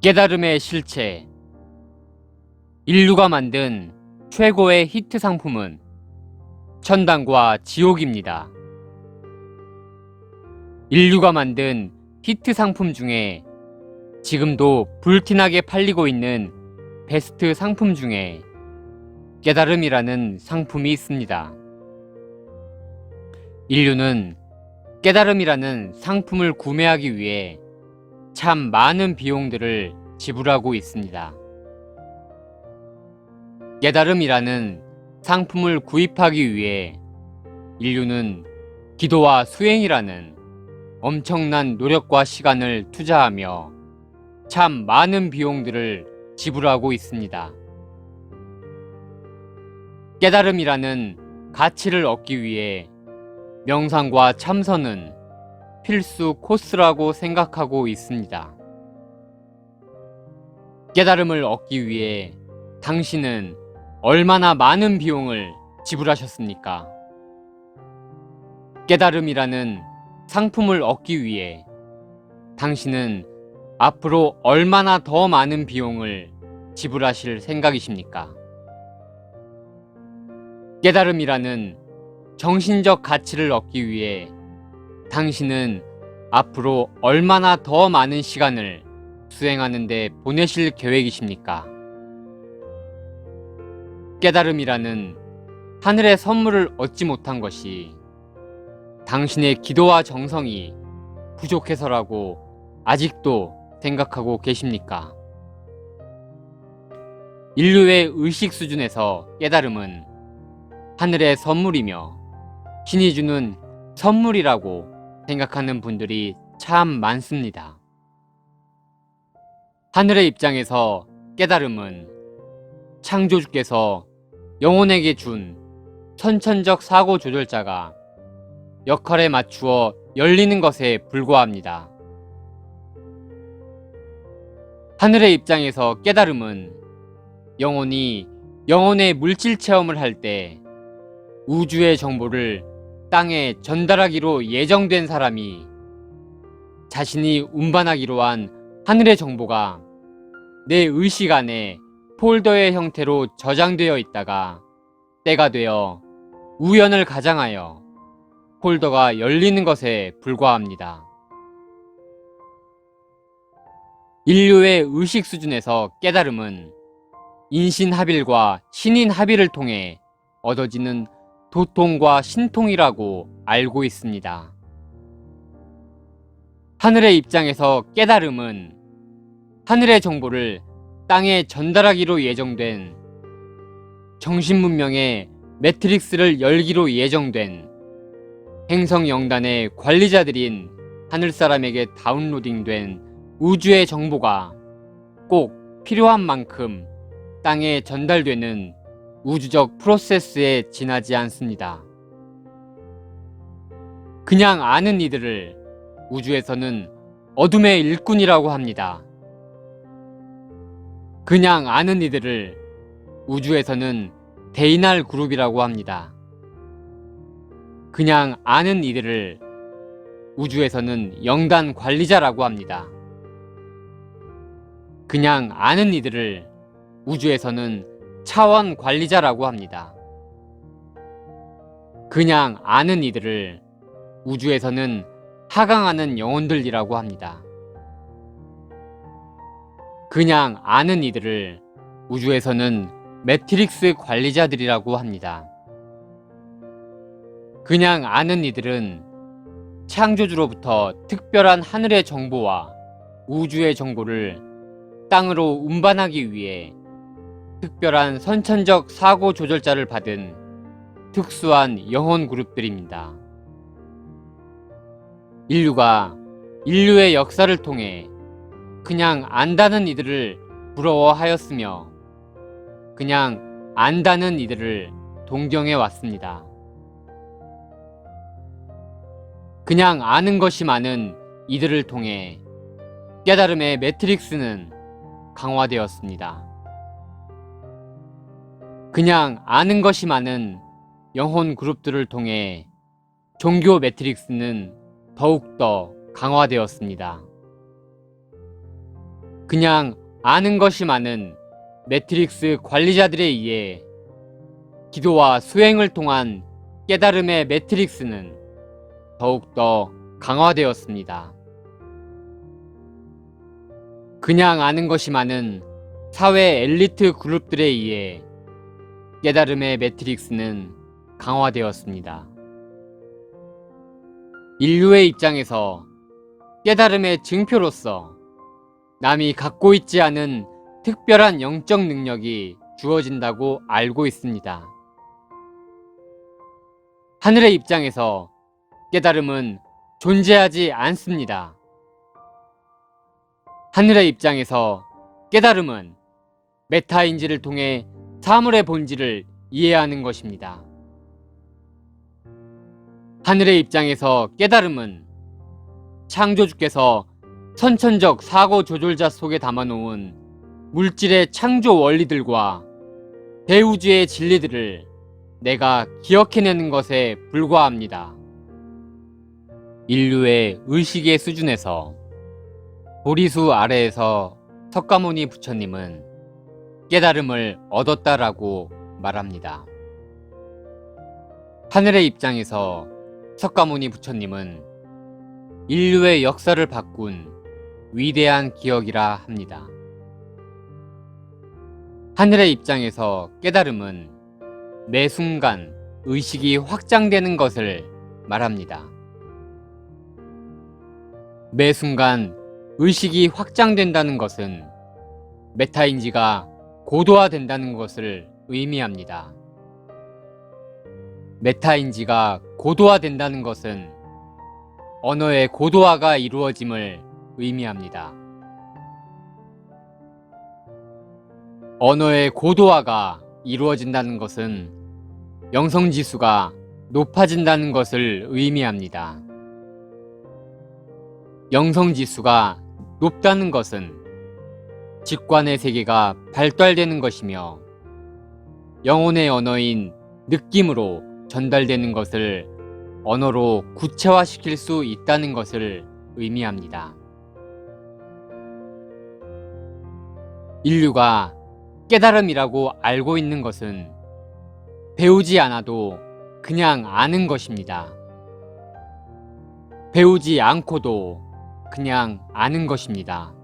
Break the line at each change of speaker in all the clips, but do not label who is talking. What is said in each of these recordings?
깨달음의 실체 인류가 만든 최고의 히트 상품은 천당과 지옥입니다. 인류가 만든 히트 상품 중에 지금도 불티나게 팔리고 있는 베스트 상품 중에 깨달음이라는 상품이 있습니다. 인류는 깨달음이라는 상품을 구매하기 위해 참 많은 비용들을 지불하고 있습니다. 깨달음이라는 상품을 구입하기 위해 인류는 기도와 수행이라는 엄청난 노력과 시간을 투자하며 참 많은 비용들을 지불하고 있습니다. 깨달음이라는 가치를 얻기 위해 명상과 참선은 필수 코스라고 생각하고 있습니다. 깨달음을 얻기 위해 당신은 얼마나 많은 비용을 지불하셨습니까? 깨달음이라는 상품을 얻기 위해 당신은 앞으로 얼마나 더 많은 비용을 지불하실 생각이십니까? 깨달음이라는 정신적 가치를 얻기 위해 당신은 앞으로 얼마나 더 많은 시간을 수행하는데 보내실 계획이십니까? 깨달음이라는 하늘의 선물을 얻지 못한 것이 당신의 기도와 정성이 부족해서라고 아직도 생각하고 계십니까? 인류의 의식 수준에서 깨달음은 하늘의 선물이며 신이 주는 선물이라고 생각하는 분들이 참 많습니다. 하늘의 입장에서 깨달음은 창조주께서 영혼에게 준 선천적 사고 조절자가 역할에 맞추어 열리는 것에 불과합니다. 하늘의 입장에서 깨달음은 영혼이 영혼의 물질 체험을 할 때 우주의 정보를 땅에 전달하기로 예정된 사람이 자신이 운반하기로 한 하늘의 정보가 내 의식 안에 폴더의 형태로 저장되어 있다가 때가 되어 우연을 가장하여 폴더가 열리는 것에 불과합니다. 인류의 의식 수준에서 깨달음은 인신합일과 신인합일을 통해 얻어지는 도통과 신통이라고 알고 있습니다. 하늘의 입장에서 깨달음은 하늘의 정보를 땅에 전달하기로 예정된 정신문명의 매트릭스를 열기로 예정된 행성영단의 관리자들인 하늘사람에게 다운로딩된 우주의 정보가 꼭 필요한 만큼 땅에 전달되는 우주적 프로세스에 지나지 않습니다. 그냥 아는 이들을 우주에서는 어둠의 일꾼이라고 합니다. 그냥 아는 이들을 우주에서는 데이날 그룹이라고 합니다. 그냥 아는 이들을 우주에서는 영단 관리자라고 합니다. 그냥 아는 이들을 우주에서는 차원 관리자라고 합니다. 그냥 아는 이들을 우주에서는 하강하는 영혼들이라고 합니다. 그냥 아는 이들을 우주에서는 매트릭스 관리자들이라고 합니다. 그냥 아는 이들은 창조주로부터 특별한 하늘의 정보와 우주의 정보를 땅으로 운반하기 위해 특별한 선천적 사고 조절자를 받은 특수한 영혼 그룹들입니다. 인류가 인류의 역사를 통해 그냥 안다는 이들을 부러워하였으며 그냥 안다는 이들을 동경해 왔습니다. 그냥 아는 것이 많은 이들을 통해 깨달음의 매트릭스는 강화되었습니다. 그냥 아는 것이 많은 영혼 그룹들을 통해 종교 매트릭스는 더욱더 강화되었습니다. 그냥 아는 것이 많은 매트릭스 관리자들에 의해 기도와 수행을 통한 깨달음의 매트릭스는 더욱더 강화되었습니다. 그냥 아는 것이 많은 사회 엘리트 그룹들에 의해 깨달음의 매트릭스는 강화되었습니다. 인류의 입장에서 깨달음의 증표로서 남이 갖고 있지 않은 특별한 영적 능력이 주어진다고 알고 있습니다. 하늘의 입장에서 깨달음은 존재하지 않습니다. 하늘의 입장에서 깨달음은 메타인지를 통해 사물의 본질을 이해하는 것입니다. 하늘의 입장에서 깨달음은 창조주께서 선천적 사고 조절자 속에 담아놓은 물질의 창조 원리들과 대우주의 진리들을 내가 기억해내는 것에 불과합니다. 인류의 의식의 수준에서 보리수 아래에서 석가모니 부처님은 깨달음을 얻었다라고 말합니다. 하늘의 입장에서 석가모니 부처님은 인류의 역사를 바꾼 위대한 기억이라 합니다. 하늘의 입장에서 깨달음은 매 순간 의식이 확장되는 것을 말합니다. 매 순간 의식이 확장된다는 것은 메타인지가 고도화된다는 것을 의미합니다. 메타인지가 고도화된다는 것은 언어의 고도화가 이루어짐을 의미합니다. 언어의 고도화가 이루어진다는 것은 영성지수가 높아진다는 것을 의미합니다. 영성지수가 높다는 것은 직관의 세계가 발달되는 것이며 영혼의 언어인 느낌으로 전달되는 것을 언어로 구체화시킬 수 있다는 것을 의미합니다. 인류가 깨달음이라고 알고 있는 것은 배우지 않아도 그냥 아는 것입니다. 배우지 않고도 그냥 아는 것입니다.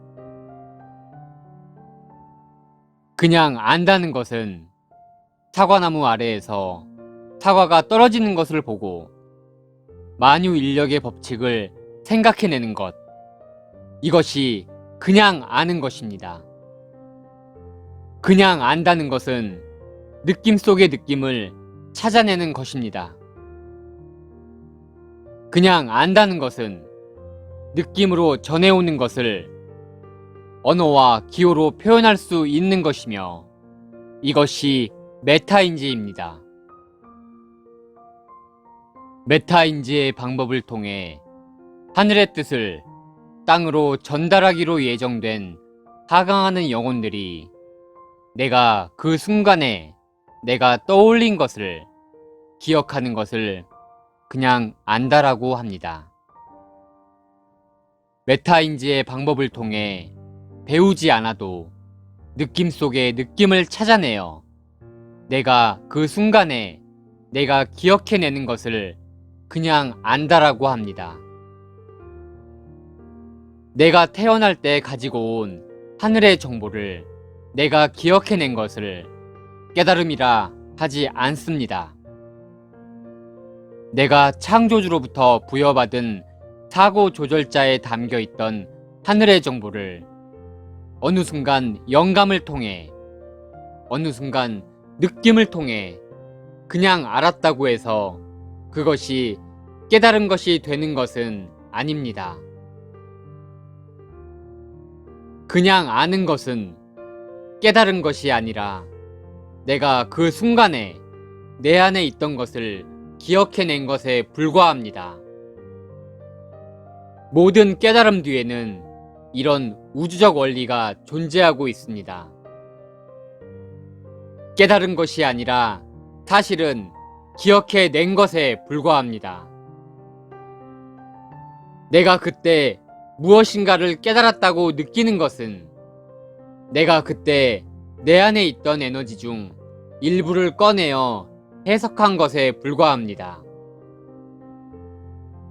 그냥 안다는 것은 사과나무 아래에서 사과가 떨어지는 것을 보고 만유 인력의 법칙을 생각해내는 것. 이것이 그냥 아는 것입니다. 그냥 안다는 것은 느낌 속의 느낌을 찾아내는 것입니다. 그냥 안다는 것은 느낌으로 전해오는 것을 언어와 기호로 표현할 수 있는 것이며 이것이 메타인지입니다. 메타인지의 방법을 통해 하늘의 뜻을 땅으로 전달하기로 예정된 하강하는 영혼들이 내가 그 순간에 내가 떠올린 것을 기억하는 것을 그냥 안다라고 합니다. 메타인지의 방법을 통해 배우지 않아도 느낌 속의 느낌을 찾아내어 내가 그 순간에 내가 기억해내는 것을 그냥 안다라고 합니다. 내가 태어날 때 가지고 온 하늘의 정보를 내가 기억해낸 것을 깨달음이라 하지 않습니다. 내가 창조주로부터 부여받은 사고 조절자에 담겨 있던 하늘의 정보를 어느 순간 영감을 통해 어느 순간 느낌을 통해 그냥 알았다고 해서 그것이 깨달은 것이 되는 것은 아닙니다. 그냥 아는 것은 깨달은 것이 아니라 내가 그 순간에 내 안에 있던 것을 기억해낸 것에 불과합니다. 모든 깨달음 뒤에는 이런 우주적 원리가 존재하고 있습니다. 깨달은 것이 아니라 사실은 기억해 낸 것에 불과합니다. 내가 그때 무엇인가를 깨달았다고 느끼는 것은 내가 그때 내 안에 있던 에너지 중 일부를 꺼내어 해석한 것에 불과합니다.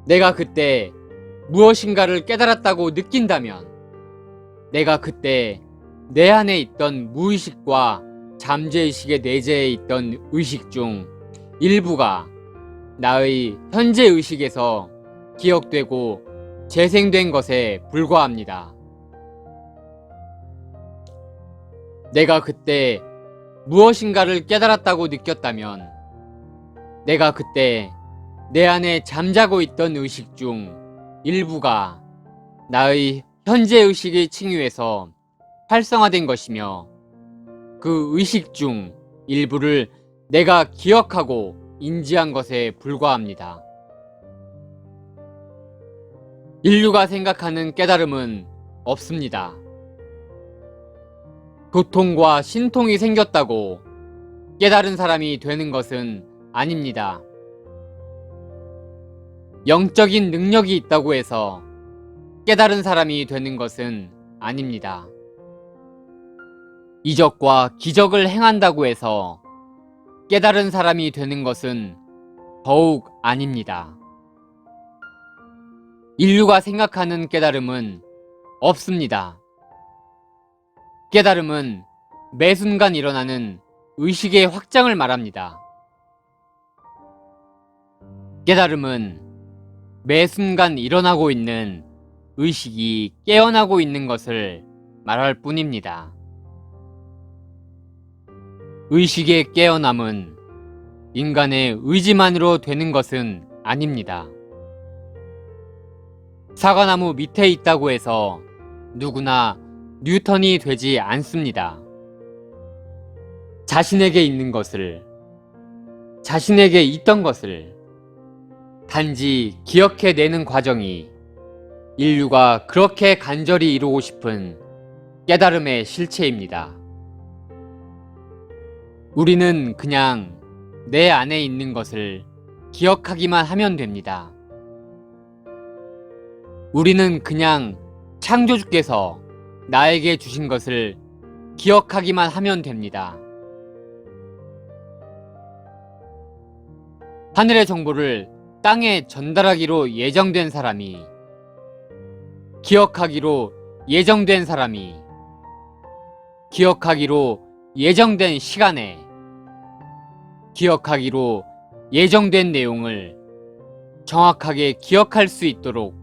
내가 그때 무엇인가를 깨달았다고 느낀다면 내가 그때 내 안에 있던 무의식과 잠재의식의 내재해 있던 의식 중 일부가 나의 현재 의식에서 기억되고 재생된 것에 불과합니다. 내가 그때 무엇인가를 깨달았다고 느꼈다면 내가 그때 내 안에 잠자고 있던 의식 중 일부가 나의 현재 의식의 칭유에서 활성화된 것이며 그 의식 중 일부를 내가 기억하고 인지한 것에 불과합니다. 인류가 생각하는 깨달음은 없습니다. 도통과 신통이 생겼다고 깨달은 사람이 되는 것은 아닙니다. 영적인 능력이 있다고 해서 깨달은 사람이 되는 것은 아닙니다. 이적과 기적을 행한다고 해서 깨달은 사람이 되는 것은 더욱 아닙니다. 인류가 생각하는 깨달음은 없습니다. 깨달음은 매 순간 일어나는 의식의 확장을 말합니다. 깨달음은 매 순간 일어나고 있는 의식이 깨어나고 있는 것을 말할 뿐입니다. 의식의 깨어남은 인간의 의지만으로 되는 것은 아닙니다. 사과나무 밑에 있다고 해서 누구나 뉴턴이 되지 않습니다. 자신에게 있는 것을, 자신에게 있던 것을 단지 기억해내는 과정이 인류가 그렇게 간절히 이루고 싶은 깨달음의 실체입니다. 우리는 그냥 내 안에 있는 것을 기억하기만 하면 됩니다. 우리는 그냥 창조주께서 나에게 주신 것을 기억하기만 하면 됩니다. 하늘의 정보를 땅에 전달하기로 예정된 사람이 기억하기로 예정된 사람이 기억하기로 예정된 시간에 기억하기로 예정된 내용을 정확하게 기억할 수 있도록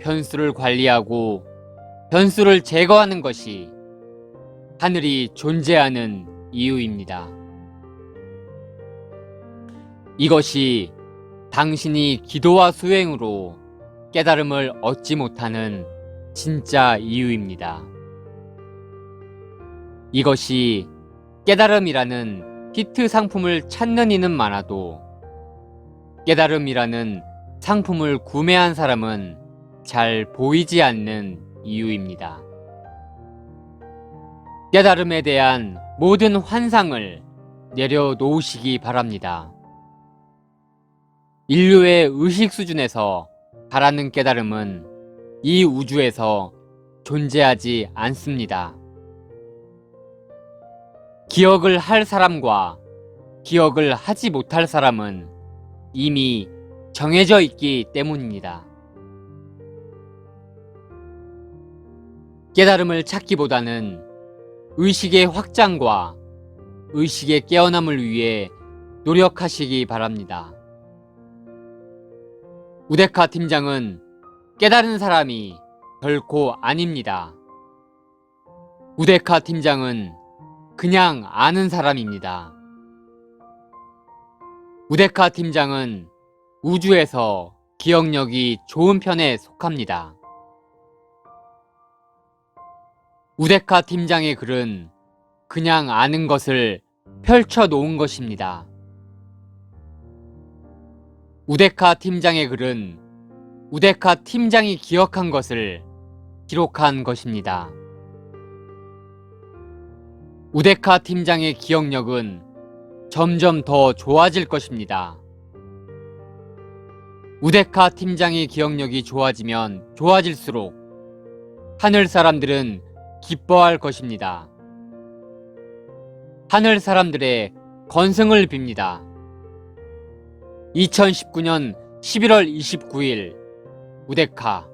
변수를 관리하고 변수를 제거하는 것이 하늘이 존재하는 이유입니다. 이것이 당신이 기도와 수행으로 깨달음을 얻지 못하는 진짜 이유입니다. 이것이 깨달음이라는 히트 상품을 찾는 이는 많아도 깨달음이라는 상품을 구매한 사람은 잘 보이지 않는 이유입니다. 깨달음에 대한 모든 환상을 내려놓으시기 바랍니다. 인류의 의식 수준에서 바라는 깨달음은 이 우주에서 존재하지 않습니다. 기억을 할 사람과 기억을 하지 못할 사람은 이미 정해져 있기 때문입니다. 깨달음을 찾기보다는 의식의 확장과 의식의 깨어남을 위해 노력하시기 바랍니다. 우데카 팀장은 깨달은 사람이 결코 아닙니다. 우데카 팀장은 그냥 아는 사람입니다. 우데카 팀장은 우주에서 기억력이 좋은 편에 속합니다. 우데카 팀장의 글은 그냥 아는 것을 펼쳐 놓은 것입니다. 우데카 팀장의 글은 우데카 팀장이 기억한 것을 기록한 것입니다. 우데카 팀장의 기억력은 점점 더 좋아질 것입니다. 우데카 팀장의 기억력이 좋아지면 좋아질수록 하늘 사람들은 기뻐할 것입니다. 하늘 사람들의 건승을 빕니다. 2019년 11월 29일 우데카